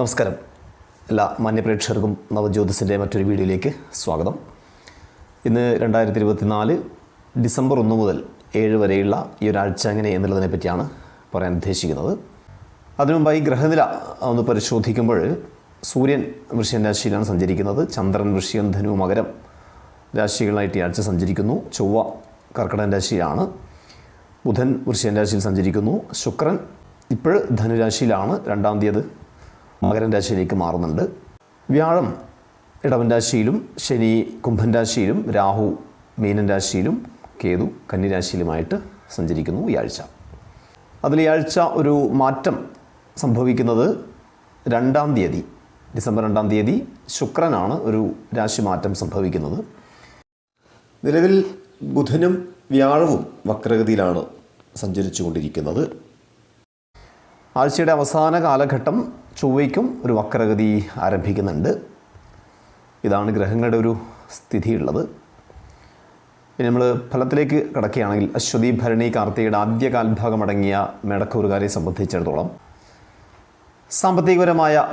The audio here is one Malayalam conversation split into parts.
നമസ്കാരം. എല്ലാ മാന്യപ്രേക്ഷകർക്കും നവജ്യോതിസിന്റെ മറ്റൊരു വീഡിയോയിലേക്ക് സ്വാഗതം. ഇന്ന് രണ്ടായിരത്തി ഇരുപത്തിനാല് ഡിസംബർ ഒന്ന് മുതൽ ഏഴ് വരെയുള്ള ഈ ഒരാഴ്ച എങ്ങനെ എന്നുള്ളതിനെ പറ്റിയാണ് പറയാൻ ഉദ്ദേശിക്കുന്നത്. അതിനു മുമ്പായി ഗ്രഹനില ഒന്ന് പരിശോധിക്കുമ്പോൾ സൂര്യൻ വൃശ്യൻ രാശിയിലാണ് സഞ്ചരിക്കുന്നത്. ചന്ദ്രൻ വൃശ്യൻ ധനു മകരം രാശികളായിട്ട് ഈ ആഴ്ച സഞ്ചരിക്കുന്നു. ചൊവ്വ കർക്കിടകൻ രാശിയിലാണ്. ബുധൻ വൃശ്യൻ രാശിയിൽ സഞ്ചരിക്കുന്നു. ശുക്രൻ ഇപ്പോൾ ധനുരാശിയിലാണ് രണ്ടാം തീയതി മകരൻ രാശിയിലേക്ക് മാറുന്നുണ്ട്. വ്യാഴം ഇടവൻ രാശിയിലും ശനി കുംഭൻ രാശിയിലും രാഹു മീനൻ രാശിയിലും കേതു കന്നിരാശിയിലുമായിട്ട് സഞ്ചരിക്കുന്നു ഈ ആഴ്ച. അതിൽ ഈ ആഴ്ച ഒരു മാറ്റം സംഭവിക്കുന്നത് രണ്ടാം തീയതി ഡിസംബർ രണ്ടാം തീയതി ശുക്രനാണ് ഒരു രാശി മാറ്റം സംഭവിക്കുന്നത്. നിലവിൽ ബുധനും വ്യാഴവും വക്രഗതിയിലാണ് സഞ്ചരിച്ചു കൊണ്ടിരിക്കുന്നത് ആഴ്ചയുടെ അവസാന കാലഘട്ടം ചൊവ്വയ്ക്കും ഒരു വക്രഗതി ആരംഭിക്കുന്നുണ്ട്. ഇതാണ് ഗ്രഹങ്ങളുടെ ഒരു സ്ഥിതിയുള്ളത്. ഇനി നമ്മൾ ഫലത്തിലേക്ക് കിടക്കുകയാണെങ്കിൽ അശ്വതി ഭരണി കാർത്തികയുടെ ആദ്യ കാൽഭാഗം അടങ്ങിയ മേടക്കൂറുകാരെ സംബന്ധിച്ചിടത്തോളം സാമ്പത്തികപരമായ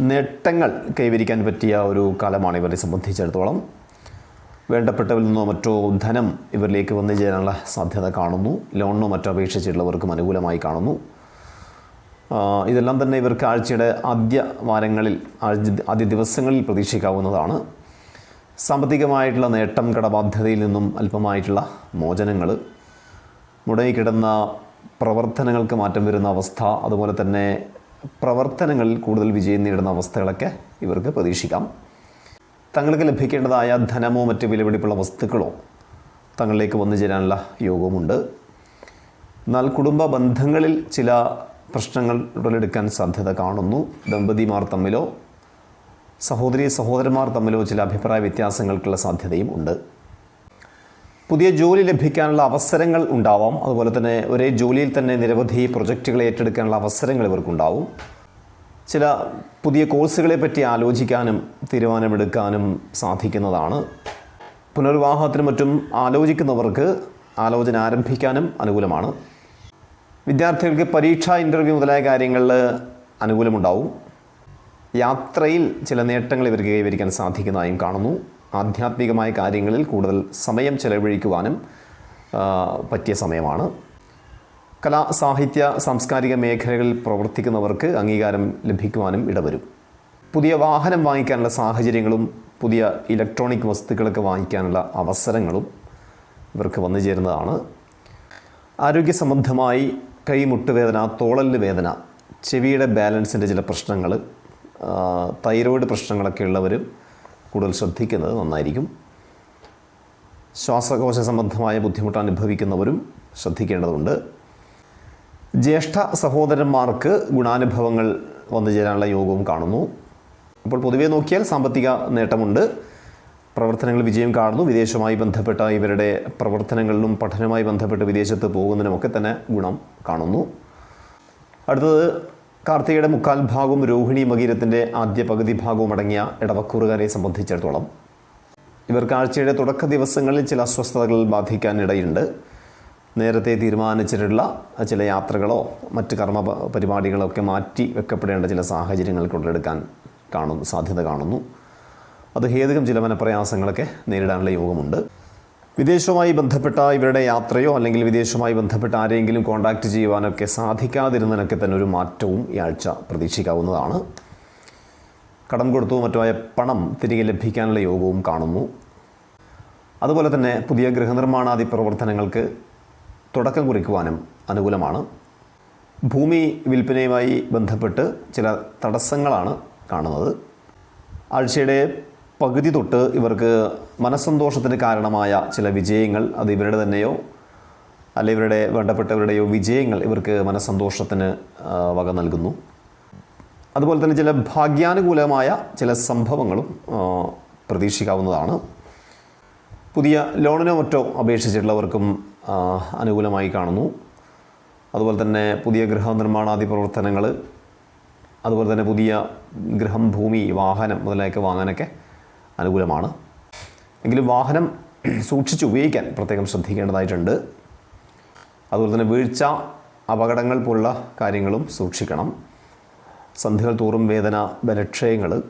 നേട്ടങ്ങൾ കൈവരിക്കാൻ പറ്റിയ ഒരു കാലമാണ് ഇവരെ സംബന്ധിച്ചിടത്തോളം. വേണ്ടപ്പെട്ടവരിൽ നിന്നോ മറ്റോ ധനം ഇവരിലേക്ക് വന്നു ചേരാനുള്ള സാധ്യത കാണുന്നു. ലോണിനോ മറ്റോ അപേക്ഷിച്ചിട്ടുള്ളവർക്കും അനുകൂലമായി കാണുന്നു. ഇതെല്ലാം തന്നെ ഇവർക്ക് ആഴ്ചയുടെ ആദ്യ വാരങ്ങളിൽ ആദ്യ ദിവസങ്ങളിൽ പ്രതീക്ഷിക്കാവുന്നതാണ്. സാമ്പത്തികമായിട്ടുള്ള നേട്ടം കടബാധ്യതയിൽ നിന്നും അല്പമായിട്ടുള്ള മോചനങ്ങൾ മുടങ്ങിക്കിടന്ന പ്രവർത്തനങ്ങൾക്ക് മാറ്റം വരുന്ന അവസ്ഥ അതുപോലെ തന്നെ പ്രവർത്തനങ്ങളിൽ കൂടുതൽ വിജയം നേടുന്ന അവസ്ഥകളൊക്കെ ഇവർക്ക് പ്രതീക്ഷിക്കാം. തങ്ങൾക്ക് ലഭിക്കേണ്ടതായ ധനമോ മറ്റ് വിലപിടിപ്പുള്ള വസ്തുക്കളോ തങ്ങളിലേക്ക് വന്നു ചേരാനുള്ള യോഗവുമുണ്ട്. എന്നാൽ കുടുംബ ബന്ധങ്ങളിൽ ചില പ്രശ്നങ്ങൾ ഉടലെടുക്കാൻ സാധ്യത കാണുന്നു. ദമ്പതിമാർ തമ്മിലോ സഹോദരി സഹോദരന്മാർ തമ്മിലോ ചില അഭിപ്രായ വ്യത്യാസങ്ങൾക്കുള്ള സാധ്യതയും ഉണ്ട്. പുതിയ ജോലി ലഭിക്കാനുള്ള അവസരങ്ങൾ ഉണ്ടാവാം. അതുപോലെ തന്നെ ഒരേ ജോലിയിൽ തന്നെ നിരവധി പ്രൊജക്റ്റുകൾ ഏറ്റെടുക്കാനുള്ള അവസരങ്ങൾ ഇവർക്കുണ്ടാവും. ചില പുതിയ കോഴ്സുകളെ പറ്റി ആലോചിക്കാനും തീരുമാനമെടുക്കാനും സാധിക്കുന്നതാണ്. പുനർവിവാഹത്തിനും മറ്റും ആലോചിക്കുന്നവർക്ക് ആലോചന ആരംഭിക്കാനും അനുകൂലമാണ്. വിദ്യാർത്ഥികൾക്ക് പരീക്ഷ ഇന്റർവ്യൂ മുതലായ കാര്യങ്ങളിൽ അനുകൂലമുണ്ടാവും. യാത്രയിൽ ചില നേട്ടങ്ങൾ ഇവർക്ക് കൈവരിക്കാൻ സാധിക്കുന്നതായും കാണുന്നു. ആധ്യാത്മികമായ കാര്യങ്ങളിൽ കൂടുതൽ സമയം ചെലവഴിക്കുവാനും പറ്റിയ സമയമാണ്. കലാ സാഹിത്യ സാംസ്കാരിക മേഖലകളിൽ പ്രവർത്തിക്കുന്നവർക്ക് അംഗീകാരം ലഭിക്കുവാനും ഇടവരും. പുതിയ വാഹനം വാങ്ങിക്കാനുള്ള സാഹചര്യങ്ങളും പുതിയ ഇലക്ട്രോണിക് വസ്തുക്കളൊക്കെ വാങ്ങിക്കാനുള്ള അവസരങ്ങളും ഇവർക്ക് വന്നു ചേരുന്നതാണ്. ആരോഗ്യ സംബന്ധമായി കൈമുട്ടുവേദന തോളൽ വേദന ചെവിയുടെ ബാലൻസിന്റെ ചില പ്രശ്നങ്ങൾ തൈറോയിഡ് പ്രശ്നങ്ങളൊക്കെ ഉള്ളവരും കൂടുതൽ ശ്രദ്ധിക്കുന്നത് നന്നായിരിക്കും. ശ്വാസകോശ സംബന്ധമായ ബുദ്ധിമുട്ട് അനുഭവിക്കുന്നവരും ശ്രദ്ധിക്കേണ്ടതുണ്ട്. ജ്യേഷ്ഠ സഹോദരന്മാർക്ക് ഗുണാനുഭവങ്ങൾ വന്നു ചേരാനുള്ള യോഗവും കാണുന്നു. അപ്പോൾ പൊതുവേ നോക്കിയാൽ സാമ്പത്തിക നേട്ടമുണ്ട്. പ്രവർത്തനങ്ങൾ വിജയം കാണുന്നു. വിദേശവുമായി ബന്ധപ്പെട്ട ഇവരുടെ പ്രവർത്തനങ്ങളിലും പഠനവുമായി ബന്ധപ്പെട്ട് വിദേശത്ത് പോകുന്നതിനുമൊക്കെ തന്നെ ഗുണം കാണുന്നു. അടുത്തത് കാർത്തികയുടെ മുക്കാൽ ഭാഗവും രോഹിണി മകീരത്തിന്റെ ആദ്യ പകുതി ഭാഗവും അടങ്ങിയ ഇടവക്കൂറുകാരെ സംബന്ധിച്ചിടത്തോളം ഇവർക്ക് ആഴ്ചയുടെ തുടക്ക ദിവസങ്ങളിൽ ചില അസ്വസ്ഥതകൾ ബാധിക്കാനിടയുണ്ട്. നേരത്തെ തീരുമാനിച്ചിട്ടുള്ള ചില യാത്രകളോ മറ്റ് കർമ്മ പരിപാടികളോ ഒക്കെ മാറ്റി വെക്കപ്പെടേണ്ട ചില സാഹചര്യങ്ങൾ കൊണ്ടെടുക്കാൻ കാണുന്നു സാധ്യത കാണുന്നു. അത് ഹേതുകം ചില മനപ്രയാസങ്ങളൊക്കെ നേരിടാനുള്ള യോഗമുണ്ട്. വിദേശവുമായി ബന്ധപ്പെട്ട ഇവരുടെ യാത്രയോ അല്ലെങ്കിൽ വിദേശവുമായി ബന്ധപ്പെട്ട ആരെങ്കിലും കോൺടാക്റ്റ് ചെയ്യുവാനൊക്കെ സാധിക്കാതിരുന്നതിനൊക്കെ തന്നെ ഒരു മാറ്റവും ഈ ആഴ്ച പ്രതീക്ഷിക്കാവുന്നതാണ്. കടം കൊടുത്തു മറ്റുമായ പണം തിരികെ ലഭിക്കാനുള്ള യോഗവും കാണുന്നു. അതുപോലെ തന്നെ പുതിയ ഗൃഹനിർമ്മാണാദി പ്രവർത്തനങ്ങൾക്ക് തുടക്കം കുറിക്കുവാനും അനുകൂലമാണ്. ഭൂമി വിൽപ്പനയുമായി ബന്ധപ്പെട്ട് ചില തടസ്സങ്ങളാണ് കാണുന്നത്. ആഴ്ചയുടെ പകുതി തൊട്ട് ഇവർക്ക് മനസ്സന്തോഷത്തിന് കാരണമായ ചില വിജയങ്ങൾ അത് ഇവരുടെ തന്നെയോ? അല്ലെ ഇവരുടെ വേണ്ടപ്പെട്ടവരുടെയോ വിജയങ്ങൾ ഇവർക്ക് മനസ്സന്തോഷത്തിന് വക നൽകുന്നു. അതുപോലെ തന്നെ ചില ഭാഗ്യാനുകൂലമായ ചില സംഭവങ്ങളും പ്രതീക്ഷിക്കാവുന്നതാണ്. പുതിയ ലോണിനോ മറ്റോ അപേക്ഷിച്ചിട്ടുള്ളവർക്കും അനുകൂലമായി കാണുന്നു. അതുപോലെ തന്നെ പുതിയ ഗൃഹനിർമ്മാണാദി പ്രവർത്തനങ്ങൾ അതുപോലെ തന്നെ പുതിയ ഗൃഹം ഭൂമി വാഹനം മുതലായൊക്കെ വാങ്ങാനൊക്കെ അനുകൂലമാണ്. എങ്കിലും വാഹനം സൂക്ഷിച്ച് ഉപയോഗിക്കാൻ പ്രത്യേകം ശ്രദ്ധിക്കേണ്ടതായിട്ടുണ്ട്. അതുപോലെ തന്നെ വീഴ്ച അപകടങ്ങൾ പോലുള്ള കാര്യങ്ങളും സൂക്ഷിക്കണം. സന്ധികൾ തോറും വേദന ബലക്ഷയങ്ങൾ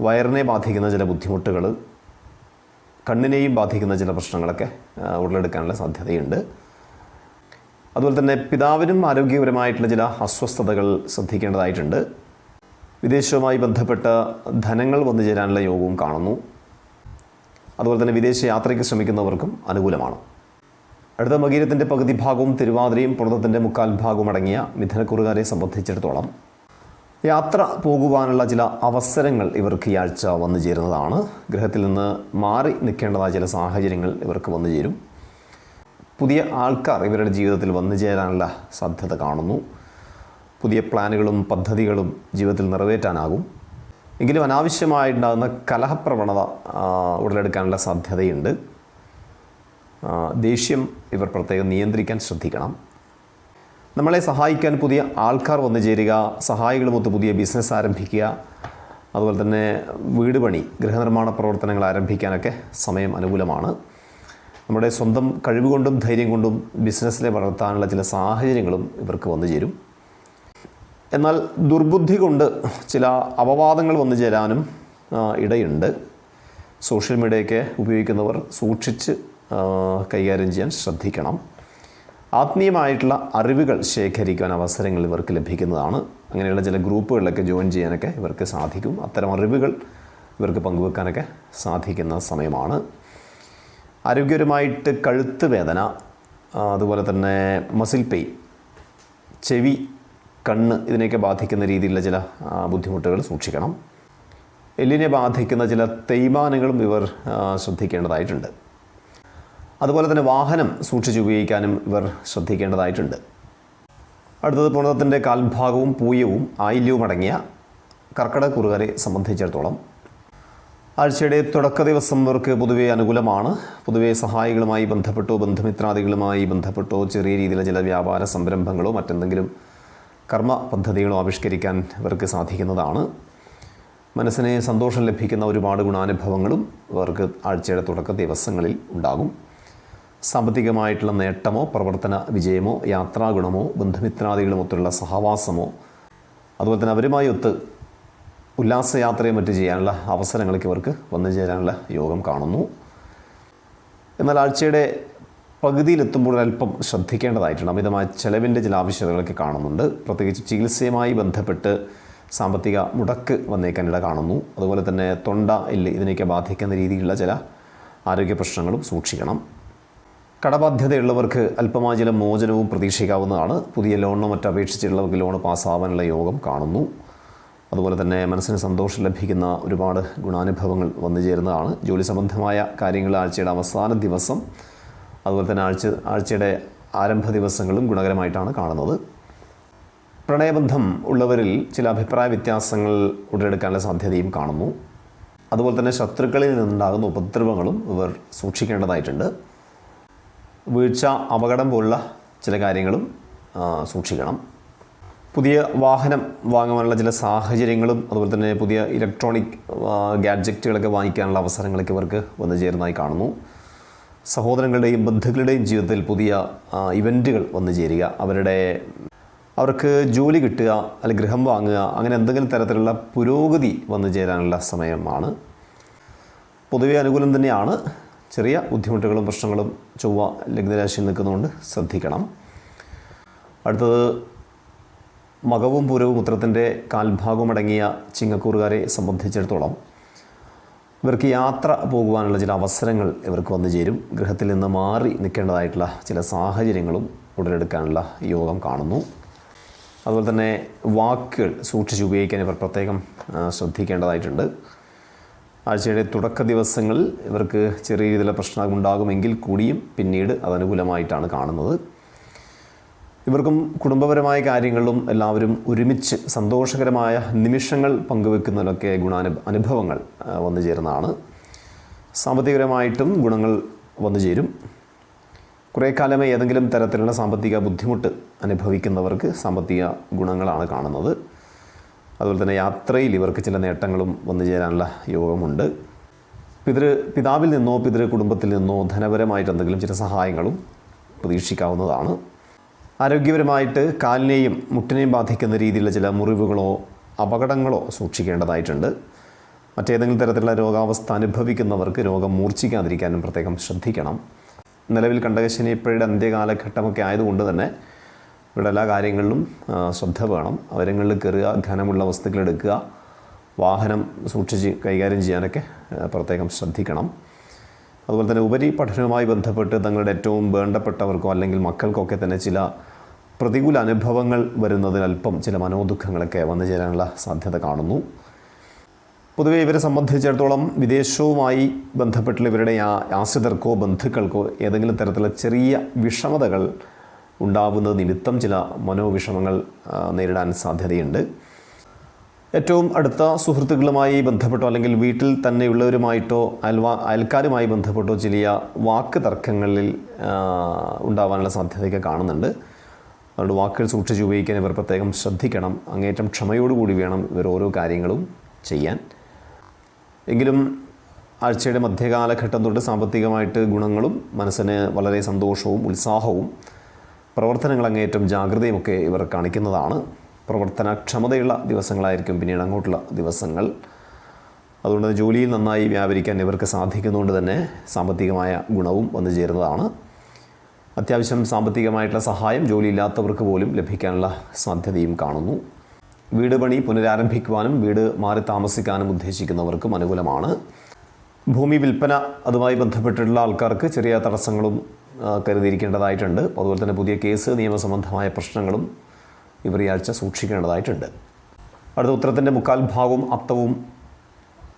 വയറിനെ ബാധിക്കുന്ന ചില ബുദ്ധിമുട്ടുകൾ കണ്ണിനെയും ബാധിക്കുന്ന ചില പ്രശ്നങ്ങളൊക്കെ ഉടലെടുക്കാനുള്ള സാധ്യതയുണ്ട്. അതുപോലെ തന്നെ പിതാവിനും ആരോഗ്യപരമായിട്ടുള്ള ചില അസ്വസ്ഥതകൾ ശ്രദ്ധിക്കേണ്ടതായിട്ടുണ്ട്. വിദേശവുമായി ബന്ധപ്പെട്ട ധനങ്ങൾ വന്നു ചേരാനുള്ള യോഗവും കാണുന്നു. അതുപോലെ തന്നെ വിദേശ യാത്രയ്ക്ക് ശ്രമിക്കുന്നവർക്കും അനുകൂലമാണ്. അടുത്ത മകീരത്തിന്റെ പകുതി ഭാഗവും തിരുവാതിരയും പുറത്തത്തിന്റെ മുക്കാൽ ഭാഗവും അടങ്ങിയ മിഥുനക്കുറുകാരെ സംബന്ധിച്ചിടത്തോളം യാത്ര പോകുവാനുള്ള ചില അവസരങ്ങൾ ഇവർക്ക് ഈ ആഴ്ച വന്നു ചേരുന്നതാണ്. ഗ്രഹത്തിൽ നിന്ന് മാറി നിൽക്കേണ്ടതായ ചില സാഹചര്യങ്ങൾ ഇവർക്ക് വന്നു ചേരും. പുതിയ ആൾക്കാർ ഇവരുടെ ജീവിതത്തിൽ വന്നു ചേരാനുള്ള സാധ്യത കാണുന്നു. പുതിയ പ്ലാനുകളും പദ്ധതികളും ജീവിതത്തിൽ നിറവേറ്റാനാകും. എങ്കിലും അനാവശ്യമായിട്ടുണ്ടാകുന്ന കലഹപ്രവണത ഉടലെടുക്കാനുള്ള സാധ്യതയുണ്ട്. ദേഷ്യം ഇവർ പ്രത്യേകം നിയന്ത്രിക്കാൻ ശ്രദ്ധിക്കണം. നമ്മളെ സഹായിക്കാൻ പുതിയ ആൾക്കാർ വന്നു ചേരുക സഹായികളുമൊത്ത് പുതിയ ബിസിനസ് ആരംഭിക്കുക അതുപോലെ തന്നെ വീട് പണി ഗൃഹനിർമ്മാണ പ്രവർത്തനങ്ങൾ ആരംഭിക്കാനൊക്കെ സമയം അനുകൂലമാണ്. നമ്മുടെ സ്വന്തം കഴിവുകൊണ്ടും ധൈര്യം കൊണ്ടും ബിസിനസ്സിലെ വളർത്താനുള്ള ചില സാഹചര്യങ്ങളും ഇവർക്ക് വന്നു ചേരും. എന്നാൽ ദുർബുദ്ധി കൊണ്ട് ചില അപവാദങ്ങൾ വന്നു ചേരാനും ഇടയുണ്ട്. സോഷ്യൽ മീഡിയയൊക്കെ ഉപയോഗിക്കുന്നവർ സൂക്ഷിച്ച് കൈകാര്യം ചെയ്യാൻ ശ്രദ്ധിക്കണം. ആത്മീയമായിട്ടുള്ള അറിവുകൾ ശേഖരിക്കാൻ അവസരങ്ങൾ ഇവർക്ക് ലഭിക്കുന്നതാണ്. അങ്ങനെയുള്ള ചില ഗ്രൂപ്പുകളിലൊക്കെ ജോയിൻ ചെയ്യാനൊക്കെ ഇവർക്ക് സാധിക്കും. അത്തരം അറിവുകൾ ഇവർക്ക് പങ്കുവെക്കാനൊക്കെ സാധിക്കുന്ന സമയമാണ്. ആരോഗ്യപരമായിട്ട് കഴുത്ത് വേദന അതുപോലെ തന്നെ മസിൽ പെയിൻ ചെവി കണ്ണ് ഇതിനെയൊക്കെ ബാധിക്കുന്ന രീതിയിലുള്ള ചില ബുദ്ധിമുട്ടുകൾ സൂക്ഷിക്കണം. എല്ലിനെ ബാധിക്കുന്ന ചില തേയ്മാനങ്ങളും ഇവർ ശ്രദ്ധിക്കേണ്ടതായിട്ടുണ്ട്. അതുപോലെ തന്നെ വാഹനം സൂക്ഷിച്ച് ഉപയോഗിക്കാനും ഇവർ ശ്രദ്ധിക്കേണ്ടതായിട്ടുണ്ട്. അടുത്തത് പുണത്തിന്റെ കാൽഭാഗവും പൂയവും ആയില്യവും അടങ്ങിയ കർക്കിടക കുറുകാരെ സംബന്ധിച്ചിടത്തോളം. ആഴ്ചയുടെ തുടക്ക ദിവസം ഇവർക്ക് പൊതുവെ അനുകൂലമാണ്. പൊതുവെ സഹായികളുമായി ബന്ധപ്പെട്ടോ ബന്ധുമിത്രാദികളുമായി ബന്ധപ്പെട്ടോ ചെറിയ രീതിയിലുള്ള ചില വ്യാപാര സംരംഭങ്ങളോ മറ്റെന്തെങ്കിലും കർമ്മ പദ്ധതികളോ ആവിഷ്കരിക്കാൻ ഇവർക്ക് സാധിക്കുന്നതാണ്. മനസ്സിനെ സന്തോഷം ലഭിക്കുന്ന ഒരുപാട് ഗുണാനുഭവങ്ങളും ഇവർക്ക് ആഴ്ചയുടെ തുടക്ക ദിവസങ്ങളിൽ ഉണ്ടാകും. സാമ്പത്തികമായിട്ടുള്ള നേട്ടമോ പ്രവർത്തന വിജയമോ യാത്രാഗുണമോ ബന്ധുമിത്രാദികളുമൊത്തുള്ള സഹവാസമോ അതുപോലെ തന്നെ അവരുമായി ഒത്ത് ഉല്ലാസയാത്രയും മറ്റു ചെയ്യാനുള്ള അവസരങ്ങളൊക്കെ ഇവർക്ക് വന്നു ചേരാനുള്ള യോഗം കാണുന്നു. എന്നാൽ ആഴ്ചയുടെ പകുതിയിലെത്തുമ്പോൾ അല്പം ശ്രദ്ധിക്കേണ്ടതായിട്ടുണ്ട്. അമിതമായ ചെലവിന്റെ ചില ആവശ്യകതകളൊക്കെ കാണുന്നുണ്ട്. പ്രത്യേകിച്ച് ചികിത്സയുമായി ബന്ധപ്പെട്ട് സാമ്പത്തിക മുടക്ക് വന്നേക്കാനിട കാണുന്നു. അതുപോലെ തന്നെ തൊണ്ട എല്ല് ഇതിനെയൊക്കെ ബാധിക്കുന്ന രീതിയിലുള്ള ചില ആരോഗ്യ പ്രശ്നങ്ങളും സൂക്ഷിക്കണം. കടബാധ്യതയുള്ളവർക്ക് അല്പമായ ചില മോചനവും പ്രതീക്ഷിക്കാവുന്നതാണ്. പുതിയ ലോണിനോ മറ്റോ അപേക്ഷിച്ചിട്ടുള്ളവർക്ക് ലോൺ പാസ്സാവാനുള്ള യോഗം കാണുന്നു. അതുപോലെ തന്നെ മനസ്സിന് സന്തോഷം ലഭിക്കുന്ന ഒരുപാട് ഗുണാനുഭവങ്ങൾ വന്നു ചേരുന്നതാണ്. ജോലി സംബന്ധമായ കാര്യങ്ങൾ ആഴ്ചയുടെ അവസാന ദിവസം അതുപോലെ തന്നെ ആഴ്ച ആഴ്ചയുടെ ആരംഭ ദിവസങ്ങളും ഗുണകരമായിട്ടാണ് കാണുന്നത്. പ്രണയബന്ധം ഉള്ളവരിൽ ചില അഭിപ്രായ വ്യത്യാസങ്ങൾ ഉടലെടുക്കാനുള്ള സാധ്യതയും കാണുന്നു. അതുപോലെ തന്നെ ശത്രുക്കളിൽ നിന്നുണ്ടാകുന്ന ഉപദ്രവങ്ങളും ഇവർ സൂക്ഷിക്കേണ്ടതായിട്ടുണ്ട്. വീഴ്ച അപകടം പോലുള്ള ചില കാര്യങ്ങളും സൂക്ഷിക്കണം. പുതിയ വാഹനം വാങ്ങാനുള്ള ചില സാഹചര്യങ്ങളും അതുപോലെ തന്നെ പുതിയ ഇലക്ട്രോണിക് ഗാഡ്ജറ്റുകളൊക്കെ വാങ്ങിക്കാനുള്ള അവസരങ്ങളൊക്കെ ഇവർക്ക് വന്നു ചേരുന്നതായി കാണുന്നു. സഹോദരങ്ങളുടെയും ബന്ധുക്കളുടെയും ജീവിതത്തിൽ പുതിയ ഇവന്റുകൾ വന്നു ചേരുക. അവരുടെ അവർക്ക് ജോലി കിട്ടുക അല്ലെങ്കിൽ ഗൃഹം വാങ്ങുക അങ്ങനെ എന്തെങ്കിലും തരത്തിലുള്ള പുരോഗതി വന്നു ചേരാനുള്ള സമയമാണ്. പൊതുവെ അനുകൂലം തന്നെയാണ്. ചെറിയ ബുദ്ധിമുട്ടുകളും പ്രശ്നങ്ങളും ചൊവ്വ ലഗ്നരാശിയിൽ നിൽക്കുന്നതുകൊണ്ട് ശ്രദ്ധിക്കണം. അടുത്തത് മകവും പൂരവും ഉത്തരത്തിന്റെ കാൽഭാഗവും അടങ്ങിയ ചിങ്ങക്കൂറുകാരെ സംബന്ധിച്ചിടത്തോളം ഇവർക്ക് യാത്ര പോകുവാനുള്ള ചില അവസരങ്ങൾ ഇവർക്ക് വന്നു ചേരും. ഗൃഹത്തിൽ നിന്ന് മാറി നിൽക്കേണ്ടതായിട്ടുള്ള ചില സാഹചര്യങ്ങളും ഉടലെടുക്കാനുള്ള യോഗം കാണുന്നു. അതുപോലെ തന്നെ വാക്കുകൾ സൂക്ഷിച്ച് ഉപയോഗിക്കാൻ ഇവർ പ്രത്യേകം ശ്രദ്ധിക്കേണ്ടതായിട്ടുണ്ട്. ആഴ്ചയുടെ തുടക്ക ദിവസങ്ങളിൽ ഇവർക്ക് ചെറിയ രീതിയിലുള്ള പ്രശ്നമുണ്ടാകുമെങ്കിൽ കൂടിയും പിന്നീട് അതനുകൂലമായിട്ടാണ് കാണുന്നത്. ഇവർക്കും കുടുംബപരമായ കാര്യങ്ങളിലും എല്ലാവരും ഒരുമിച്ച് സന്തോഷകരമായ നിമിഷങ്ങൾ പങ്കുവെക്കുന്നതിലൊക്കെ ഗുണാനു അനുഭവങ്ങൾ വന്നു ചേരുന്നതാണ്. സാമ്പത്തികപരമായിട്ടും ഗുണങ്ങൾ വന്നു ചേരും. കുറേ കാലമേ ഏതെങ്കിലും തരത്തിലുള്ള സാമ്പത്തിക ബുദ്ധിമുട്ട് അനുഭവിക്കുന്നവർക്ക് സാമ്പത്തിക ഗുണങ്ങളാണ് കാണുന്നത്. അതുപോലെ തന്നെ യാത്രയിൽ ഇവർക്ക് ചില നേട്ടങ്ങളും വന്നു ചേരാനുള്ള യോഗമുണ്ട്. പിതൃ പിതാവിൽ നിന്നോ പിതൃ കുടുംബത്തിൽ നിന്നോ ധനപരമായിട്ട് എന്തെങ്കിലും ചില സഹായങ്ങളും പ്രതീക്ഷിക്കാവുന്നതാണ്. ആരോഗ്യപരമായിട്ട് കാലിനെയും മുട്ടിനെയും ബാധിക്കുന്ന രീതിയിലുള്ള ചില മുറിവുകളോ അപകടങ്ങളോ സൂക്ഷിക്കേണ്ടതായിട്ടുണ്ട്. മറ്റേതെങ്കിലും തരത്തിലുള്ള രോഗാവസ്ഥ അനുഭവിക്കുന്നവർക്ക് രോഗം മൂർച്ഛിക്കാതിരിക്കാനും പ്രത്യേകം ശ്രദ്ധിക്കണം. നിലവിൽ കണ്ടകശനിപ്പഴയുടെ അന്ത്യകാലഘട്ടമൊക്കെ ആയതുകൊണ്ട് തന്നെ ഇവിടെ എല്ലാ കാര്യങ്ങളിലും ശ്രദ്ധ വേണം. അവരങ്ങളിൽ കയറുക ഘനമുള്ള വസ്തുക്കൾ എടുക്കുക വാഹനം സൂക്ഷിച്ച് കൈകാര്യം ചെയ്യാനൊക്കെ പ്രത്യേകം ശ്രദ്ധിക്കണം. അതുപോലെ തന്നെ ഉപരി പഠനവുമായി ബന്ധപ്പെട്ട് തങ്ങളുടെ ഏറ്റവും വേണ്ടപ്പെട്ടവർക്കോ അല്ലെങ്കിൽ മക്കൾക്കൊക്കെ തന്നെ ചില പ്രതികൂല അനുഭവങ്ങൾ വരുന്നതിനൽപ്പം ചില മനോദുഃഖങ്ങളൊക്കെ വന്നു ചേരാനുള്ള സാധ്യത കാണുന്നു. പൊതുവേ ഇവരെ സംബന്ധിച്ചിടത്തോളം വിദേശവുമായി ബന്ധപ്പെട്ടുള്ള ഇവരുടെ ആശ്രിതർക്കോ ബന്ധുക്കൾക്കോ ഏതെങ്കിലും തരത്തിലുള്ള ചെറിയ വിഷമതകൾ ഉണ്ടാവുന്നത് നിമിത്തം ചില മനോവിഷമങ്ങൾ നേരിടാൻ സാധ്യതയുണ്ട്. ഏറ്റവും അടുത്ത സുഹൃത്തുക്കളുമായി ബന്ധപ്പെട്ടോ അല്ലെങ്കിൽ വീട്ടിൽ തന്നെയുള്ളവരുമായിട്ടോ അയൽവാ അയൽക്കാരുമായി ബന്ധപ്പെട്ടോ ചില വാക്ക് തർക്കങ്ങളിൽ ഉണ്ടാവാനുള്ള സാധ്യതയൊക്കെ കാണുന്നുണ്ട്. അതുകൊണ്ട് വാക്കുകൾ സൂക്ഷിച്ച് ഉപയോഗിക്കാൻ ഇവർ പ്രത്യേകം ശ്രദ്ധിക്കണം. അങ്ങേറ്റം ക്ഷമയോടുകൂടി വേണം ഇവർ ഓരോ കാര്യങ്ങളും ചെയ്യാൻ. എങ്കിലും ആഴ്ചയുടെ മധ്യകാലഘട്ടം തൊട്ട് സാമ്പത്തികമായിട്ട് ഗുണങ്ങളും മനസ്സിന് വളരെ സന്തോഷവും ഉത്സാഹവും പ്രവർത്തനങ്ങൾ അങ്ങേറ്റം ജാഗ്രതയുമൊക്കെ ഇവർ കാണിക്കുന്നതാണ്. പ്രവർത്തനക്ഷമതയുള്ള ദിവസങ്ങളായിരിക്കും. പിന്നീട് അങ്ങോട്ടുള്ള ദിവസങ്ങൾ. അതുകൊണ്ട് ജോലിയിൽ നന്നായി വ്യാപരിക്കാൻ ഇവർക്ക് സാധിക്കുന്നതുകൊണ്ട് തന്നെ സാമ്പത്തികമായ ഗുണവും വന്നു ചേരുന്നതാണ്. അത്യാവശ്യം സാമ്പത്തികമായിട്ടുള്ള സഹായം ജോലിയില്ലാത്തവർക്ക് പോലും ലഭിക്കാനുള്ള സാധ്യതയും കാണുന്നു. വീട് പണി പുനരാരംഭിക്കുവാനും വീട് മാറി താമസിക്കാനും ഉദ്ദേശിക്കുന്നവർക്കും അനുകൂലമാണ്. ഭൂമി വിൽപ്പന അതുമായി ബന്ധപ്പെട്ടിട്ടുള്ള ആൾക്കാർക്ക് ചെറിയ തടസ്സങ്ങളും കരുതിയിരിക്കേണ്ടതായിട്ടുണ്ട്. അതുപോലെ തന്നെ പുതിയ കേസ് നിയമസംബന്ധമായ പ്രശ്നങ്ങളും ഇവർ ഈ ആഴ്ച സൂക്ഷിക്കേണ്ടതായിട്ടുണ്ട്. അടുത്ത ഉത്തരത്തിന്റെ മുക്കാൽ ഭാഗവും അപ്തവും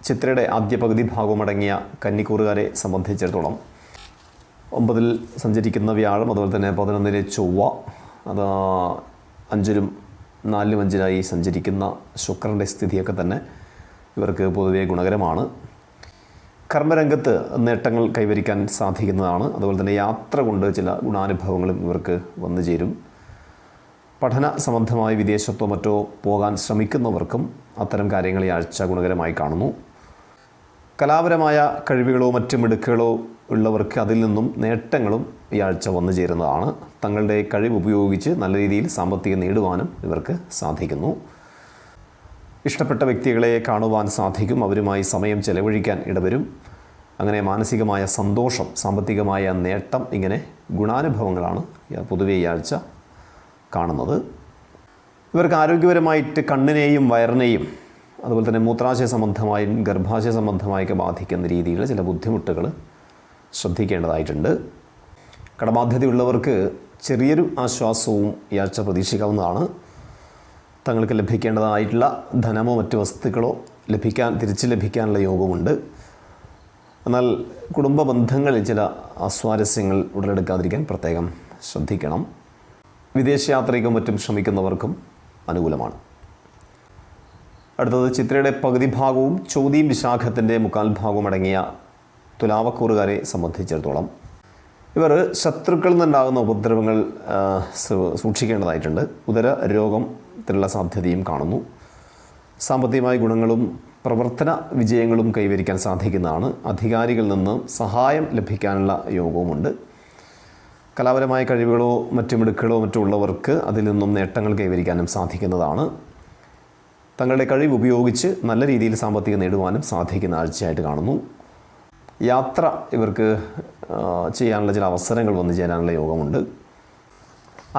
ചിത്രയുടെ ആദ്യ പകുതി ഭാഗവും അടങ്ങിയ കന്നിക്കൂറുകാരെ സംബന്ധിച്ചിടത്തോളം ഒമ്പതിൽ സഞ്ചരിക്കുന്ന വ്യാഴം അതുപോലെ തന്നെ പതിനൊന്നിലെ ചൊവ്വ അത് അഞ്ചിലും നാലിലും അഞ്ചിലായി സഞ്ചരിക്കുന്ന ശുക്രന്റെ സ്ഥിതിയൊക്കെ തന്നെ ഇവർക്ക് പൊതുവേ ഗുണകരമാണ്. കർമ്മരംഗത്ത് നേട്ടങ്ങൾ കൈവരിക്കാൻ സാധിക്കുന്നതാണ്. അതുപോലെ തന്നെ യാത്ര കൊണ്ട് ചില ഗുണാനുഭവങ്ങളും ഇവർക്ക് വന്നു ചേരും. പഠന സംബന്ധമായി വിദേശത്തോ മറ്റോ പോകാൻ ശ്രമിക്കുന്നവർക്കും അത്തരം കാര്യങ്ങൾ ഈ ആഴ്ച ഗുണകരമായി കാണുന്നു. കലാപരമായ കഴിവുകളോ മറ്റ് മിടുക്കുകളോ ഉള്ളവർക്ക് അതിൽ നിന്നും നേട്ടങ്ങളും ഈ ആഴ്ച വന്നു ചേരുന്നതാണ്. തങ്ങളുടെ കഴിവ് ഉപയോഗിച്ച് നല്ല രീതിയിൽ സാമ്പത്തികം നേടുവാനും ഇവർക്ക് സാധിക്കുന്നു. ഇഷ്ടപ്പെട്ട വ്യക്തികളെ കാണുവാൻ സാധിക്കും അവരുമായി സമയം ചെലവഴിക്കാൻ ഇടവരും. അങ്ങനെ മാനസികമായ സന്തോഷം സാമ്പത്തികമായ നേട്ടം ഇങ്ങനെ ഗുണാനുഭവങ്ങളാണ് പൊതുവെ ഈ ആഴ്ച കാണുന്നത്. ഇവർക്ക് ആരോഗ്യപരമായിട്ട് കണ്ണിനെയും വയറിനെയും അതുപോലെ തന്നെ മൂത്രാശയ സംബന്ധമായും ഗർഭാശയ സംബന്ധമായൊക്കെ ബാധിക്കുന്ന രീതിയിലുള്ള ചില ബുദ്ധിമുട്ടുകൾ ശ്രദ്ധിക്കേണ്ടതായിട്ടുണ്ട്. കടബാധ്യതയുള്ളവർക്ക് ചെറിയൊരു ആശ്വാസവും ആഴ്ച പ്രതീക്ഷിക്കാവുന്നതാണ്. തങ്ങൾക്ക് ലഭിക്കേണ്ടതായിട്ടുള്ള ധനമോ മറ്റ് വസ്തുക്കളോ ലഭിക്കാൻ തിരിച്ചു ലഭിക്കാനുള്ള യോഗമുണ്ട് എന്നാൽ കുടുംബ ബന്ധങ്ങളിൽ ചില അസ്വാരസ്യങ്ങൾ ഉടലെടുക്കാതിരിക്കാൻ പ്രത്യേകം ശ്രദ്ധിക്കണം. വിദേശയാത്രയ്ക്കും മറ്റും ശ്രമിക്കുന്നവർക്കും അനുകൂലമാണ്. അടുത്തത് ചിത്രയുടെ പകുതി ഭാഗവും ചോദ്യം വിശാഖത്തിന്റെ മുക്കാൽ ഭാഗവും അടങ്ങിയ തുലാവക്കൂറുകാരെ സംബന്ധിച്ചിടത്തോളം ഇവർ ശത്രുക്കളിൽ നിന്നുണ്ടാകുന്ന ഉപദ്രവങ്ങൾ സൂക്ഷിക്കേണ്ടതായിട്ടുണ്ട്. ഉദര രോഗത്തിനുള്ള സാധ്യതയും കാണുന്നു. സാമ്പത്തികമായ ഗുണങ്ങളും പ്രവർത്തന വിജയങ്ങളും കൈവരിക്കാൻ സാധിക്കുന്നതാണ്. അധികാരികളിൽ നിന്ന് സഹായം ലഭിക്കാനുള്ള യോഗവുമുണ്ട്. കലാപരമായ കഴിവുകളോ മറ്റു മിടുക്കുകളോ മറ്റോ ഉള്ളവർക്ക് അതിൽ നിന്നും നേട്ടങ്ങൾ കൈവരിക്കാനും സാധിക്കുന്നതാണ്. തങ്ങളുടെ കഴിവ് ഉപയോഗിച്ച് നല്ല രീതിയിൽ സാമ്പത്തികം നേടുവാനും സാധിക്കുന്ന ആഴ്ചയായിട്ട് കാണുന്നു. യാത്ര ഇവർക്ക് ചെയ്യാനുള്ള ചില അവസരങ്ങൾ വന്നു ചേരാനുള്ള യോഗമുണ്ട്.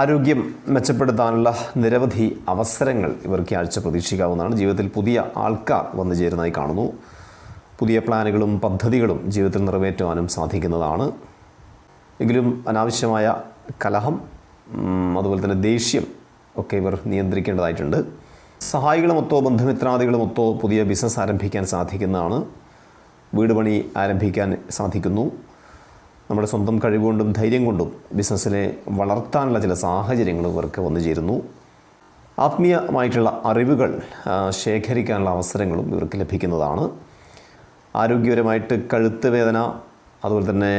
ആരോഗ്യം മെച്ചപ്പെടുത്താനുള്ള നിരവധി അവസരങ്ങൾ ഇവർക്ക് ആഴ്ച പ്രതീക്ഷിക്കാവുന്നതാണ്. ജീവിതത്തിൽ പുതിയ ആൾക്കാർ വന്നു ചേരുന്നതായി കാണുന്നു. പുതിയ പ്ലാനുകളും പദ്ധതികളും ജീവിതത്തിൽ നിറവേറ്റുവാനും സാധിക്കുന്നതാണ്. എങ്കിലും അനാവശ്യമായ കലഹം അതുപോലെ തന്നെ ദേഷ്യം ഒക്കെ ഇവർ നിയന്ത്രിക്കേണ്ടതായിട്ടുണ്ട്. സഹായികളുമൊത്തോ ബന്ധുമിത്രാദികളുമൊത്തോ പുതിയ ബിസിനസ് ആരംഭിക്കാൻ സാധിക്കുന്നതാണ്. വീട് പണി ആരംഭിക്കാൻ സാധിക്കുന്നു. നമ്മുടെ സ്വന്തം കഴിവുകൊണ്ടും ധൈര്യം കൊണ്ടും ബിസിനസ്സിനെ വളർത്താനുള്ള ചില സാഹചര്യങ്ങൾ ഇവർക്ക് വന്നു ചേരുന്നു. ആത്മീയമായിട്ടുള്ള അറിവുകൾ ശേഖരിക്കാനുള്ള അവസരങ്ങളും ഇവർക്ക് ലഭിക്കുന്നതാണ്. ആരോഗ്യപരമായിട്ട് കഴുത്ത് വേദന അതുപോലെ തന്നെ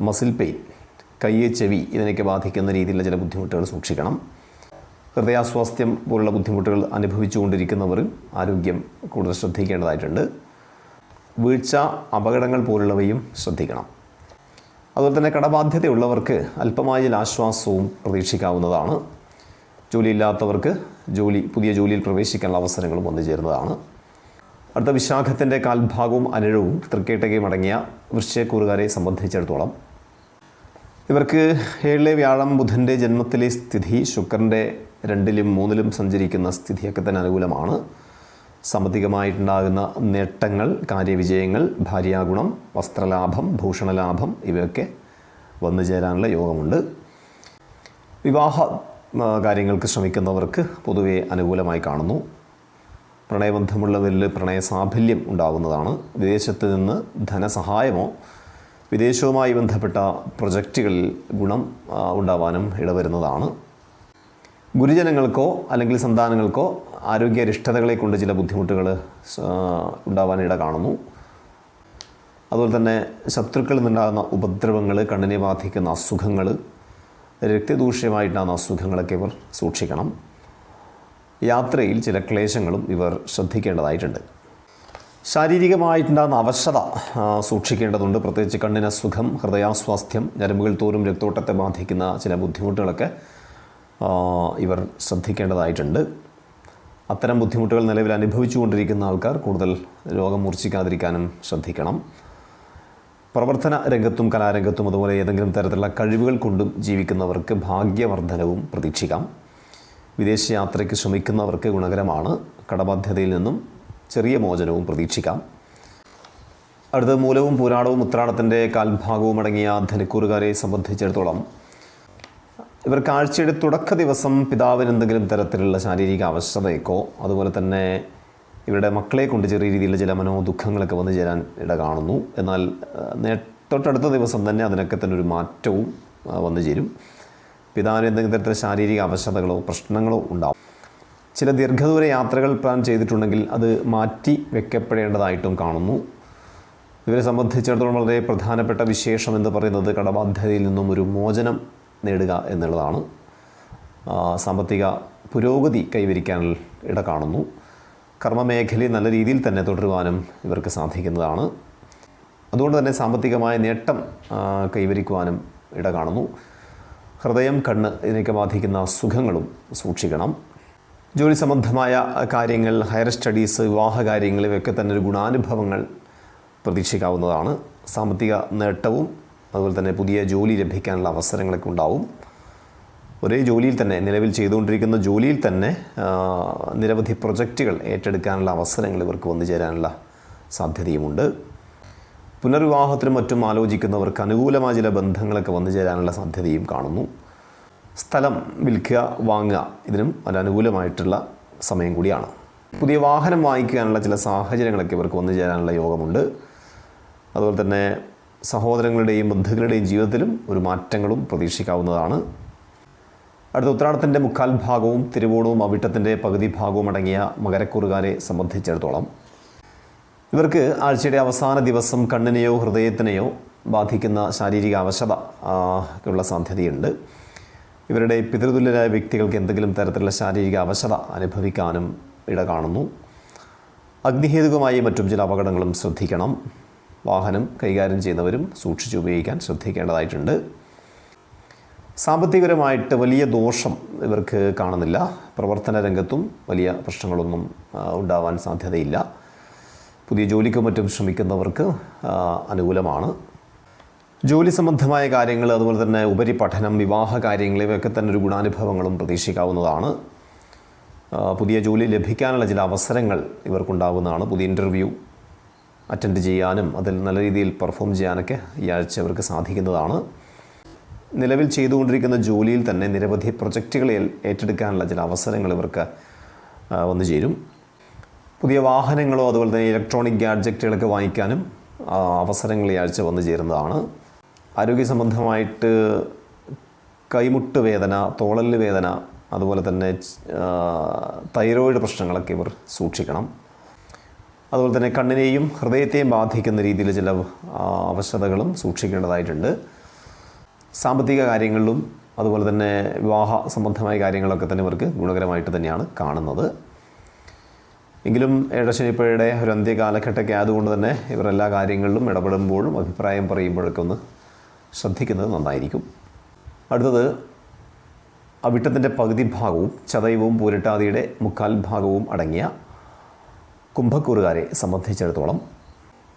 മസിൽ പെയിൻ കയ്യെ ചെവി ഇതിനൊക്കെ ബാധിക്കുന്ന രീതിയിലുള്ള ചില ബുദ്ധിമുട്ടുകൾ സൂക്ഷിക്കണം. ഹൃദയാസ്വാസ്ഥ്യം പോലുള്ള ബുദ്ധിമുട്ടുകൾ അനുഭവിച്ചുകൊണ്ടിരിക്കുന്നവർ ആരോഗ്യം കൂടുതൽ ശ്രദ്ധിക്കേണ്ടതായിട്ടുണ്ട്. വീഴ്ച അപകടങ്ങൾ പോലുള്ളവയും ശ്രദ്ധിക്കണം. അതുപോലെ തന്നെ കടബാധ്യതയുള്ളവർക്ക് അല്പമായ ആശ്വാസവും പ്രതീക്ഷിക്കാവുന്നതാണ്. ജോലിയില്ലാത്തവർക്ക് ജോലി പുതിയ ജോലിയിൽ പ്രവേശിക്കാനുള്ള അവസരങ്ങളും വന്നു ചേരുന്നതാണ്. അടുത്ത വിശാഖത്തിന്റെ കാൽഭാഗവും അനിഴവും തൃക്കേട്ടകയും അടങ്ങിയ വൃശ്ചയക്കൂറുകാരെ സംബന്ധിച്ചിടത്തോളം ഇവർക്ക് ഏഴിലെ വ്യാഴം ബുധന്റെ ജന്മത്തിലെ സ്ഥിതി ശുക്രന്റെ രണ്ടിലും മൂന്നിലും സഞ്ചരിക്കുന്ന സ്ഥിതിയൊക്കെ തന്നെ അനുകൂലമാണ്. സാമ്പത്തികമായിട്ടുണ്ടാകുന്ന നേട്ടങ്ങൾ കാര്യവിജയങ്ങൾ ഭാര്യാഗുണം വസ്ത്രലാഭം ഭൂഷണലാഭം ഇവയൊക്കെ വന്നു ചേരാനുള്ള യോഗമുണ്ട്. വിവാഹ കാര്യങ്ങൾക്ക് ശ്രമിക്കുന്നവർക്ക് പൊതുവെ അനുകൂലമായി കാണുന്നു. പ്രണയബന്ധമുള്ളവരിൽ പ്രണയസാഫല്യം ഉണ്ടാകുന്നതാണ് വിദേശത്ത് നിന്ന് ധനസഹായമോ വിദേശവുമായി ബന്ധപ്പെട്ട പ്രൊജക്റ്റുകളിൽ ഗുണം ഉണ്ടാവാനും ഇടവരുന്നതാണ്. ഗുരുജനങ്ങൾക്കോ അല്ലെങ്കിൽ സന്താനങ്ങൾക്കോ ആരോഗ്യരിഷ്ടതകളെ കൊണ്ട് ചില ബുദ്ധിമുട്ടുകൾ ഉണ്ടാവാൻ ഇട കാണുന്നു. അതുപോലെ തന്നെ ശത്രുക്കളിൽ നിന്നുണ്ടാകുന്ന ഉപദ്രവങ്ങൾ കണ്ണിനെ ബാധിക്കുന്ന അസുഖങ്ങൾ രക്തദൂഷ്യമായിട്ടാണ് അസുഖങ്ങളൊക്കെ ഇവർ സൂക്ഷിക്കണം. യാത്രയിൽ ചില ക്ലേശങ്ങളും ഇവർ ശ്രദ്ധിക്കേണ്ടതായിട്ടുണ്ട്. ശാരീരികമായിട്ടുണ്ടാകുന്ന അവശത സൂക്ഷിക്കേണ്ടതുണ്ട്. പ്രത്യേകിച്ച് കണ്ണിന് അസുഖം ഹൃദയാസ്വാസ്ഥ്യം ഞരമ്പുകൾ തോറും രക്തോട്ടത്തെ ബാധിക്കുന്ന ചില ബുദ്ധിമുട്ടുകളൊക്കെ ഇവർ ശ്രദ്ധിക്കേണ്ടതായിട്ടുണ്ട്. അത്തരം ബുദ്ധിമുട്ടുകൾ നിലവിൽ അനുഭവിച്ചുകൊണ്ടിരിക്കുന്ന ആൾക്കാർ കൂടുതൽ രോഗം മൂർച്ഛിക്കാതിരിക്കാനും ശ്രദ്ധിക്കണം. പ്രവർത്തന രംഗത്തും കലാരംഗത്തും അതുപോലെ ഏതെങ്കിലും തരത്തിലുള്ള കഴിവുകൾ കൊണ്ടും ജീവിക്കുന്നവർക്ക് ഭാഗ്യവർദ്ധനവും പ്രതീക്ഷിക്കാം. വിദേശയാത്രയ്ക്ക് ശ്രമിക്കുന്നവർക്ക് ഗുണകരമാണ്. കടബാധ്യതയിൽ നിന്നും ചെറിയ മോചനവും പ്രതീക്ഷിക്കാം. അടുത്ത മൂലവും പുരാണവും ഉത്രാടത്തിന്റെ കാൽഭാഗവും അടങ്ങിയ ധനക്കൂറുകാരെ സംബന്ധിച്ചിടത്തോളം ഇവർ കാഴ്ചയുടെ തുടക്ക ദിവസം പിതാവിന് എന്തെങ്കിലും തരത്തിലുള്ള ശാരീരിക അവശതയ്ക്കോ അതുപോലെ തന്നെ ഇവരുടെ മക്കളെ കൊണ്ട് ചെറിയ രീതിയിലുള്ള ചില മനോദുഃഖങ്ങളൊക്കെ വന്നു ചേരാൻ ഇട കാണുന്നു എന്നാൽ തൊട്ടടുത്ത ദിവസം തന്നെ അതിനൊക്കെ തന്നെ ഒരു മാറ്റവും വന്നു ചേരും. പിതാവിന് എന്തെങ്കിലും തരത്തിലുള്ള ശാരീരിക അവശതകളോ പ്രശ്നങ്ങളോ ഉണ്ടാവും. ചില ദീർഘദൂര യാത്രകൾ പ്ലാൻ ചെയ്തിട്ടുണ്ടെങ്കിൽ അത് മാറ്റി വെക്കപ്പെടേണ്ടതായിട്ടും കാണുന്നു. ഇവരെ സംബന്ധിച്ചിടത്തോളം വളരെ പ്രധാനപ്പെട്ട വിശേഷം എന്ന് പറയുന്നത് കടബാധ്യതയിൽ നിന്നും ഒരു മോചനം നേടുക എന്നുള്ളതാണ്. സാമ്പത്തിക പുരോഗതി കൈവരിക്കാൻ ഇട കാണുന്നു. കർമ്മമേഖലയിൽ നല്ല രീതിയിൽ തന്നെ തുടരുവാനും ഇവർക്ക് സാധിക്കുന്നതാണ്. അതുകൊണ്ട് തന്നെ സാമ്പത്തികമായ നേട്ടം കൈവരിക്കുവാനും ഇട കാണുന്നു. ഹൃദയം കണ്ണ് ഇതിനൊക്കെ ബാധിക്കുന്ന സുഖങ്ങളും സൂക്ഷിക്കണം. ജോലി സംബന്ധമായ കാര്യങ്ങൾ ഹയർ സ്റ്റഡീസ് വിവാഹ കാര്യങ്ങൾ ഇവയൊക്കെ തന്നെ ഒരു ഗുണാനുഭവങ്ങൾ പ്രതീക്ഷിക്കാവുന്നതാണ്. സാമ്പത്തിക നേട്ടവും അതുപോലെ തന്നെ പുതിയ ജോലി ലഭിക്കാനുള്ള അവസരങ്ങളൊക്കെ ഉണ്ടാവും. ഒരേ ജോലിയിൽ തന്നെ നിലവിൽ ചെയ്തുകൊണ്ടിരിക്കുന്ന ജോലിയിൽ തന്നെ നിരവധി പ്രൊജക്റ്റുകൾ ഏറ്റെടുക്കാനുള്ള അവസരങ്ങൾ ഇവർക്ക് വന്നു ചേരാനുള്ള സാധ്യതയുമുണ്ട്. പുനർവിവാഹത്തിനും മറ്റും ആലോചിക്കുന്നവർക്ക് അനുകൂലമായ ചില ബന്ധങ്ങളൊക്കെ വന്നു ചേരാനുള്ള സാധ്യതയും കാണുന്നു. സ്ഥലം വിൽക്കുക വാങ്ങുക ഇതിനും അനുകൂലമായിട്ടുള്ള സമയം കൂടിയാണ്. പുതിയ വാഹനം വാങ്ങിക്കാനുള്ള ചില സാഹചര്യങ്ങളൊക്കെ ഇവർക്ക് വന്നു ചേരാനുള്ള യോഗമുണ്ട്. അതുപോലെ തന്നെ സഹോദരങ്ങളുടെയും ബന്ധുക്കളുടെയും ജീവിതത്തിലും ഒരു മാറ്റങ്ങളും പ്രതീക്ഷിക്കാവുന്നതാണ്. അടുത്ത ഉത്രാടത്തിന്റെ മുക്കാൽ ഭാഗവും തിരുവോണവും അവിട്ടത്തിന്റെ പകുതി ഭാഗവും അടങ്ങിയ മകരക്കുറുകാരെ സംബന്ധിച്ചിടത്തോളം ഇവർക്ക് ആഴ്ചയുടെ അവസാന ദിവസം കണ്ണിനെയോ ഹൃദയത്തിനെയോ ബാധിക്കുന്ന ശാരീരിക അവശത ഉള്ള സാധ്യതയുണ്ട്. ഇവരുടെ പിതൃതുല്യരായ വ്യക്തികൾക്ക് എന്തെങ്കിലും തരത്തിലുള്ള ശാരീരിക അവശത അനുഭവിക്കാനും ഇട കാണുന്നു അഗ്നിഹേതുകമായി മറ്റും ചില അപകടങ്ങളും ശ്രദ്ധിക്കണം. വാഹനം കൈകാര്യം ചെയ്യുന്നവരും സൂക്ഷിച്ച് ഉപയോഗിക്കാൻ ശ്രദ്ധിക്കേണ്ടതായിട്ടുണ്ട്. സാമ്പത്തികപരമായിട്ട് വലിയ ദോഷം ഇവർക്ക് കാണുന്നില്ല. പ്രവർത്തന രംഗത്തും വലിയ പ്രശ്നങ്ങളൊന്നും ഉണ്ടാവാൻ സാധ്യതയില്ല. പുതിയ ജോലിക്കും മറ്റും ശ്രമിക്കുന്നവർക്ക് അനുകൂലമാണ്. ജോലി സംബന്ധമായ കാര്യങ്ങൾ അതുപോലെ തന്നെ ഉപരിപഠനം വിവാഹ കാര്യങ്ങൾ ഇവയൊക്കെ തന്നെ ഒരു ഗുണാനുഭവങ്ങളും പ്രതീക്ഷിക്കാവുന്നതാണ്. പുതിയ ജോലി ലഭിക്കാനുള്ള ചില അവസരങ്ങൾ ഇവർക്കുണ്ടാകുന്നതാണ് പുതിയ ഇന്റർവ്യൂ അറ്റൻഡ് ചെയ്യാനും അതിൽ നല്ല രീതിയിൽ പെർഫോം ചെയ്യാനൊക്കെ ഈ ആഴ്ച ഇവർക്ക് സാധിക്കുന്നതാണ്. നിലവിൽ ചെയ്തുകൊണ്ടിരിക്കുന്ന ജോലിയിൽ തന്നെ നിരവധി പ്രൊജക്റ്റുകളിൽ ഏറ്റെടുക്കാനുള്ള ചില അവസരങ്ങൾ ഇവർക്ക് വന്നു ചേരും. പുതിയ വാഹനങ്ങളോ അതുപോലെ തന്നെ ഇലക്ട്രോണിക് ഗാഡ്ജറ്റുകളൊക്കെ വാങ്ങിക്കാനും അവസരങ്ങൾ ഈ ആഴ്ച വന്നു ചേരുന്നതാണ്. ആരോഗ്യ സംബന്ധമായിട്ട് കൈമുട്ട് വേദന തോളൽ വേദന അതുപോലെ തന്നെ തൈറോയിഡ് പ്രശ്നങ്ങളൊക്കെ ഇവർ സൂക്ഷിക്കണം. അതുപോലെ തന്നെ കണ്ണിനെയും ഹൃദയത്തെയും ബാധിക്കുന്ന രീതിയിൽ ചില അവശതകളും സൂക്ഷിക്കേണ്ടതായിട്ടുണ്ട്. സാമ്പത്തിക കാര്യങ്ങളിലും അതുപോലെ തന്നെ വിവാഹ സംബന്ധമായ കാര്യങ്ങളൊക്കെ തന്നെ ഇവർക്ക് ഗുണകരമായിട്ട് തന്നെയാണ് കാണുന്നത്. എങ്കിലും ഏഴശനിപ്പഴയുടെ ഒരു അന്ത്യകാലഘട്ടമൊക്കെ ആയതുകൊണ്ട് തന്നെ ഇവർ എല്ലാ കാര്യങ്ങളിലും ഇടപെടുമ്പോഴും അഭിപ്രായം പറയുമ്പോഴൊക്കെ ഒന്ന് ശ്രദ്ധിക്കുന്നത് നന്നായിരിക്കും. അടുത്തത് അവിട്ടത്തിന്റെ പകുതി ഭാഗവും ചതയവും പൂരട്ടാതിയുടെ മുക്കാൽ ഭാഗവും അടങ്ങിയ കുംഭക്കൂറുകാരെ സംബന്ധിച്ചിടത്തോളം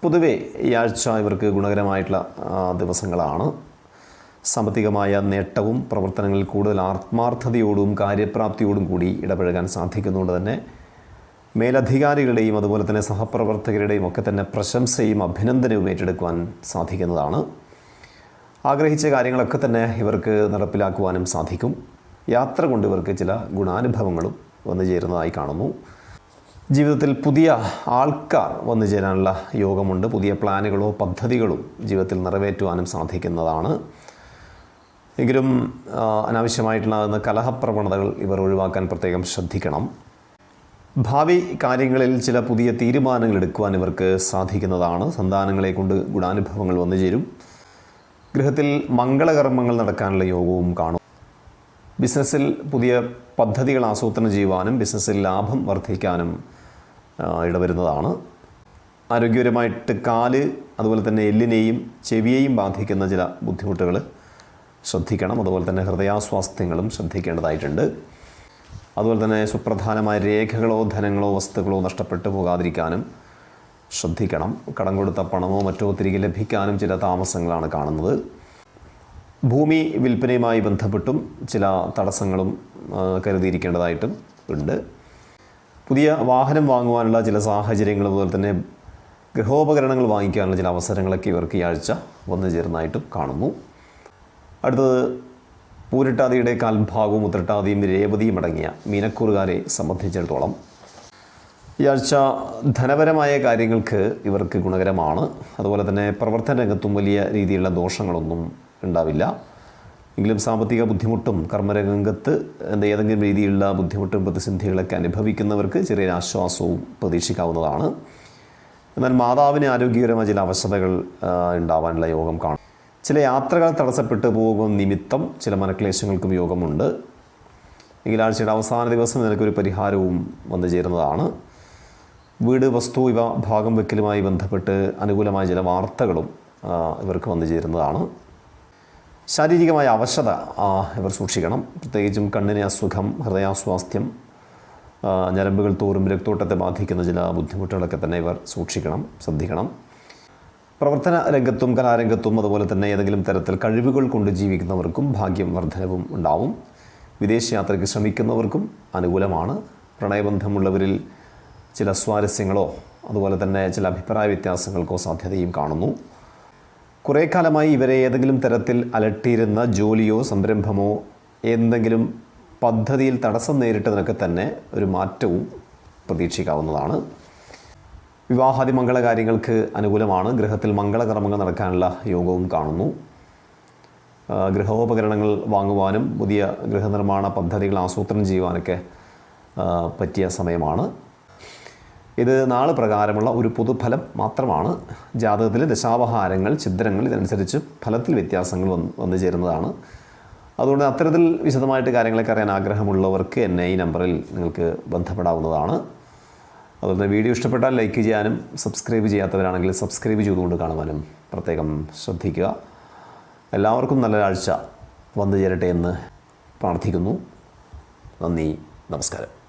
പൊതുവെ ആഴ്ച ഇവർക്ക് ഗുണകരമായിട്ടുള്ള ദിവസങ്ങളാണ്. സാമ്പത്തികമായ നേട്ടവും പ്രവർത്തനങ്ങളിൽ കൂടുതൽ ആത്മാർത്ഥതയോടും കാര്യപ്രാപ്തിയോടും കൂടി ഇടപഴകാൻ സാധിക്കുന്നതുകൊണ്ട് തന്നെ മേലധികാരികളുടെയും അതുപോലെ തന്നെ സഹപ്രവർത്തകരുടെയും ഒക്കെ തന്നെ പ്രശംസയും അഭിനന്ദനവും ഏറ്റെടുക്കുവാൻ സാധിക്കുന്നതാണ്. ആഗ്രഹിച്ച കാര്യങ്ങളൊക്കെ തന്നെ ഇവർക്ക് നടപ്പിലാക്കുവാനും സാധിക്കും. യാത്ര കൊണ്ട് ഇവർക്ക് ചില ഗുണാനുഭവങ്ങളും വന്നു ചേരുന്നതായി കാണുന്നു. ജീവിതത്തിൽ പുതിയ ആൾക്കാർ വന്നു ചേരാനുള്ള യോഗമുണ്ട്. പുതിയ പ്ലാനുകളോ പദ്ധതികളോ ജീവിതത്തിൽ നിറവേറ്റുവാനും സാധിക്കുന്നതാണ്. എങ്കിലും അനാവശ്യമായിട്ടുണ്ടാകുന്ന കലഹപ്രവണതകൾ ഇവർ ഒഴിവാക്കാൻ പ്രത്യേകം ശ്രദ്ധിക്കണം. ഭാവി കാര്യങ്ങളിൽ ചില പുതിയ തീരുമാനങ്ങൾ എടുക്കുവാൻ ഇവർക്ക് സാധിക്കുന്നതാണ്. സന്താനങ്ങളെ കൊണ്ട് ഗുണാനുഭവങ്ങൾ വന്നു ചേരും. ഗൃഹത്തിൽ മംഗളകർമ്മങ്ങൾ നടക്കാനുള്ള യോഗവും കാണും. ബിസിനസ്സിൽ പുതിയ പദ്ധതികൾ ആസൂത്രണം ചെയ്യുവാനും ബിസിനസ്സിൽ ലാഭം വർദ്ധിക്കാനും ഇടവരുന്നതാണ്. ആരോഗ്യപരമായിട്ട് കാൽ അതുപോലെ തന്നെ എല്ലിനെയും ചെവിയെയും ബാധിക്കുന്ന ചില ബുദ്ധിമുട്ടുകൾ ശ്രദ്ധിക്കണം. അതുപോലെ തന്നെ ഹൃദയാസ്വാസ്ഥ്യങ്ങളും ശ്രദ്ധിക്കേണ്ടതായിട്ടുണ്ട്. അതുപോലെ തന്നെ സുപ്രധാനമായ രേഖകളോ ധനങ്ങളോ വസ്തുക്കളോ നഷ്ടപ്പെട്ടു പോകാതിരിക്കാനും ശ്രദ്ധിക്കണം. കടം കൊടുത്ത പണമോ മറ്റോ തിരികെ ലഭിക്കാനും ചില താമസങ്ങളാണ് കാണുന്നത്. ഭൂമി വിൽപ്പനയുമായി ബന്ധപ്പെട്ടും ചില തടസ്സങ്ങളും കരുതിയിരിക്കേണ്ടതായിട്ടും ഉണ്ട്. പുതിയ വാഹനം വാങ്ങുവാനുള്ള ചില സാഹചര്യങ്ങൾ അതുപോലെ തന്നെ ഗൃഹോപകരണങ്ങൾ വാങ്ങിക്കാനുള്ള ചില അവസരങ്ങളൊക്കെ ഇവർക്ക് ഈ ആഴ്ച വന്നു ചേർന്നതായിട്ടും കാണുന്നു. അടുത്തത് പൂരിട്ടാതിയുടെ കാൽഭാഗവും ഉത്രട്ടാതിയും രേവതിയും അടങ്ങിയ മീനക്കൂറുകാരെ സംബന്ധിച്ചിടത്തോളം ഈ ആഴ്ച ധനപരമായ കാര്യങ്ങൾക്ക് ഇവർക്ക് ഗുണകരമാണ്. അതുപോലെ തന്നെ പ്രവർത്തന രംഗത്തും വലിയ രീതിയിലുള്ള ദോഷങ്ങളൊന്നും ഉണ്ടാവില്ല. എങ്കിലും സാമ്പത്തിക ബുദ്ധിമുട്ടും കർമ്മരംഗത്ത് എന്താ ഏതെങ്കിലും രീതിയിലുള്ള ബുദ്ധിമുട്ടും പ്രതിസന്ധികളൊക്കെ അനുഭവിക്കുന്നവർക്ക് ചെറിയൊരു ആശ്വാസവും പ്രതീക്ഷിക്കാവുന്നതാണ്. എന്നാൽ മാതാവിന് ആരോഗ്യകരമായ ചില അവശതകൾ ഉണ്ടാവാനുള്ള യോഗം കാണും. ചില യാത്രകൾ തടസ്സപ്പെട്ട് പോകും നിമിത്തം ചില മനക്ലേശങ്ങൾക്കും യോഗമുണ്ട്. എങ്കിൽ ആഴ്ചയുടെ അവസാന ദിവസം നിനക്കൊരു പരിഹാരവും വന്നു ചേരുന്നതാണ്. വീട് വസ്തു ഇവ ഭാഗം വെക്കലുമായി ബന്ധപ്പെട്ട് അനുകൂലമായ ചില വാർത്തകളും ഇവർക്ക് വന്നു ചേരുന്നതാണ്. ശാരീരികമായ അവശത ഇവർ സൂക്ഷിക്കണം. പ്രത്യേകിച്ചും കണ്ണിന് അസുഖം ഹൃദയാസ്വാസ്ഥ്യം ഞരമ്പുകൾ തോറും രക്തോട്ടത്തെ ബാധിക്കുന്ന ചില ബുദ്ധിമുട്ടുകളൊക്കെ തന്നെ ഇവർ സൂക്ഷിക്കണം ശ്രദ്ധിക്കണം. പ്രവർത്തന രംഗത്തും കലാരംഗത്തും അതുപോലെ തന്നെ ഏതെങ്കിലും തരത്തിൽ കഴിവുകൾ കൊണ്ട് ജീവിക്കുന്നവർക്കും ഭാഗ്യം വർധനവും ഉണ്ടാവും. വിദേശയാത്രയ്ക്ക് ശ്രമിക്കുന്നവർക്കും അനുകൂലമാണ്. പ്രണയബന്ധമുള്ളവരിൽ ചില സ്വാരസ്യങ്ങളോ അതുപോലെ തന്നെ ചില അഭിപ്രായ വ്യത്യാസങ്ങൾക്കോ സാധ്യതയും കാണുന്നു. കുറേ കാലമായി ഇവരെ ഏതെങ്കിലും തരത്തിൽ അലട്ടിയിരുന്ന ജോലിയോ സംരംഭമോ എന്തെങ്കിലും പദ്ധതിയിൽ തടസ്സം നേരിട്ടതിനൊക്കെ തന്നെ ഒരു മാറ്റവും പ്രതീക്ഷിക്കാവുന്നതാണ്. വിവാഹാദി മംഗളകാര്യങ്ങൾക്ക് അനുകൂലമാണ്. ഗൃഹത്തിൽ മംഗളകർമ്മങ്ങൾ നടക്കാനുള്ള യോഗവും കാണുന്നു. ഗൃഹോപകരണങ്ങൾ വാങ്ങുവാനും പുതിയ ഗൃഹനിർമ്മാണ പദ്ധതികൾ ആസൂത്രണം ചെയ്യുവാനൊക്കെ പറ്റിയ സമയമാണ്. ഇത് നാൾ പ്രകാരമുള്ള ഒരു പൊതുഫലം മാത്രമാണ്. ജാതകത്തിലെ ദശാവഹാരങ്ങൾ ഛിദ്രങ്ങൾ ഇതനുസരിച്ച് ഫലത്തിൽ വ്യത്യാസങ്ങൾ വന്ന് വന്നു ചേരുന്നതാണ്. അതുകൊണ്ട് അത്തരത്തിൽ വിശദമായിട്ട് കാര്യങ്ങളൊക്കെ അറിയാൻ ആഗ്രഹമുള്ളവർക്ക് എന്നെ ഈ നമ്പറിൽ നിങ്ങൾക്ക് ബന്ധപ്പെടാവുന്നതാണ്. അതുപോലെ തന്നെ വീഡിയോ ഇഷ്ടപ്പെട്ടാൽ ലൈക്ക് ചെയ്യാനും സബ്സ്ക്രൈബ് ചെയ്യാത്തവരാണെങ്കിൽ സബ്സ്ക്രൈബ് ചെയ്തുകൊണ്ട് കാണുവാനും പ്രത്യേകം ശ്രദ്ധിക്കുക. എല്ലാവർക്കും നല്ലൊരാഴ്ച വന്നു ചേരട്ടെ എന്ന് പ്രാർത്ഥിക്കുന്നു. നന്ദി നമസ്കാരം.